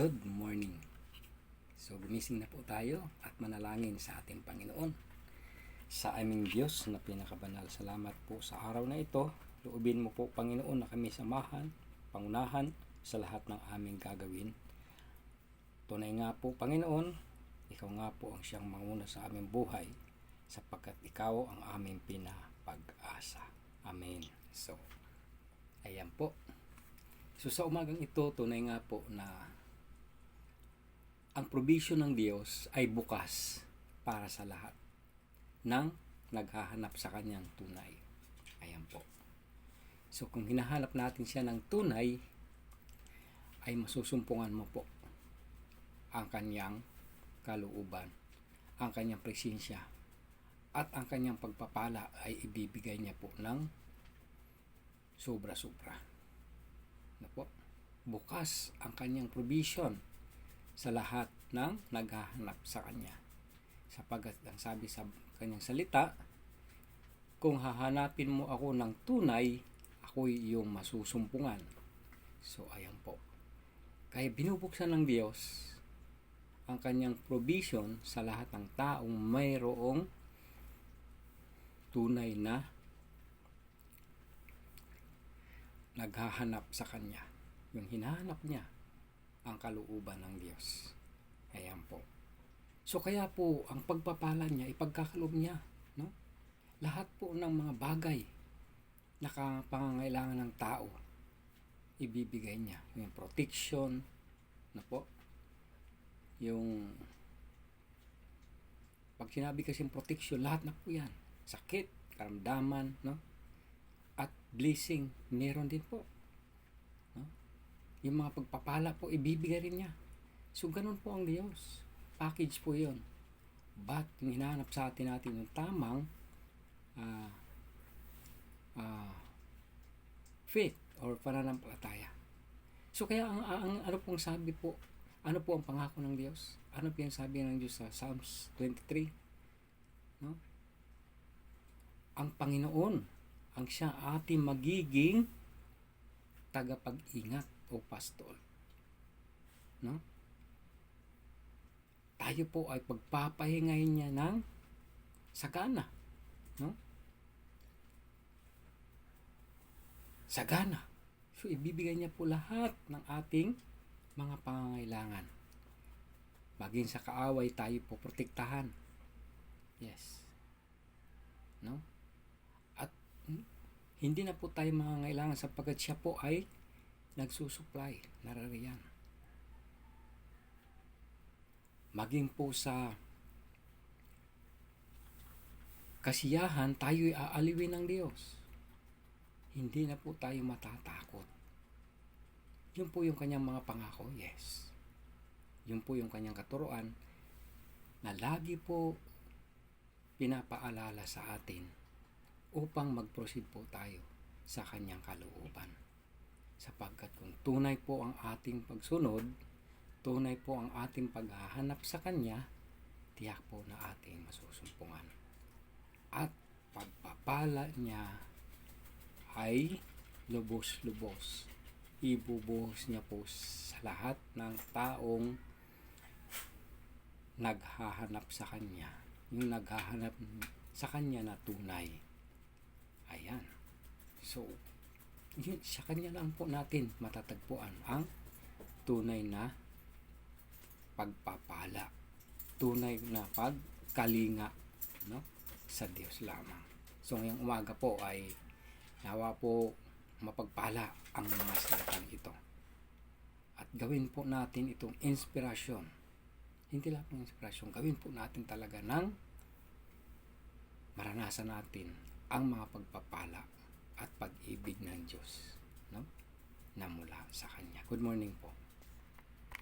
Good morning. So gumising na po tayo at manalangin sa ating Panginoon. Sa aming Diyos na pinakabanal, salamat po sa araw na ito. Loobin mo po Panginoon na kami samahan, pangunahan sa lahat ng aming gagawin. Tunay nga po Panginoon, ikaw nga po ang siyang manguna sa aming buhay sapagkat ikaw ang aming pinapag-asa. Amen. So, ayan po. So sa umagang ito, tunay nga po na ang provision ng Diyos ay bukas para sa lahat ng naghahanap sa kanyang tunay. Ayan po. So kung hinahanap natin siya ng tunay, ay masusumpungan mo po ang kanyang kalooban, ang kanyang presensya, at ang kanyang pagpapala ay ibibigay niya po ng sobra-sobra. Na po, bukas ang kanyang provision sa lahat ng naghahanap sa kanya. Sapagat ang sabi sa kanyang salita, kung hahanapin mo ako ng tunay, ako'y iyong masusumpungan. So, ayan po. Kaya binubuksan ng Diyos ang kanyang provision sa lahat ng taong mayroong tunay na naghahanap sa Kanya. Yung hinahanap niya ang kalooban ng Diyos. Ayan po. So kaya po, ang pagpapala niya, ipagkakalob niya. No? Lahat po ng mga bagay na pangangailangan ng tao, ibibigay niya. Yung protection, na po, yung pag sinabi kasi protection, lahat na po yan. Sakit, karamdaman, no? At blessing, meron din po. Yung mga pagpapala po, ibibigay rin niya. So, ganun po ang Diyos. Package po yon But, yung hinahanap sa atin natin yung tamang uh, uh, faith or pananampalataya. So, kaya ang, ang ano pong sabi po, ano po ang pangako ng Diyos? Ano po yung sabi ng Diyos sa Psalms 23? No? Ang Panginoon, ang siya ating magiging tagapag-ingat o pastol. No? Tayo po ay pagpapahingayin niya ng sagana. No? Sagana. So, ibibigay niya po lahat ng ating mga pangangailangan. Maging sa kaaway tayo po protektahan. Yes. No? At hindi na po tayo mangangailangan sapagkat siya po ay nagsusupply, narariyan. Maging po sa kasiyahan, tayo'y aaliwin ng Diyos. Hindi na po tayo matatakot. Yun po yung kanyang mga pangako, yes. Yun po yung kanyang katuruan na lagi po pinapaalala sa atin upang mag-proceed po tayo sa kanyang kalooban. Sapagkat kung tunay po ang ating pagsunod, tunay po ang ating paghahanap sa kanya, tiyak po na ating masusumpungan. At pagpapala niya ay lubos-lubos ibubuhos niya po sa lahat ng taong naghahanap sa Kanya. Yung naghahanap sa Kanya na tunay. Ayan. So, yun, sa Kanya lang po natin matatagpuan ang tunay na pagpapala. Tunay na pagkalinga no? sa Diyos lamang. So, ngayong umaga po ay nawa po mapagpala ang mga salitang ito. At gawin po natin itong inspirasyon. Hindi lang ng inspirasyon, gawin po natin talaga ng maranasan natin ang mga pagpapala at pag-ibig ng Diyos no? na mula sa Kanya. Good morning po.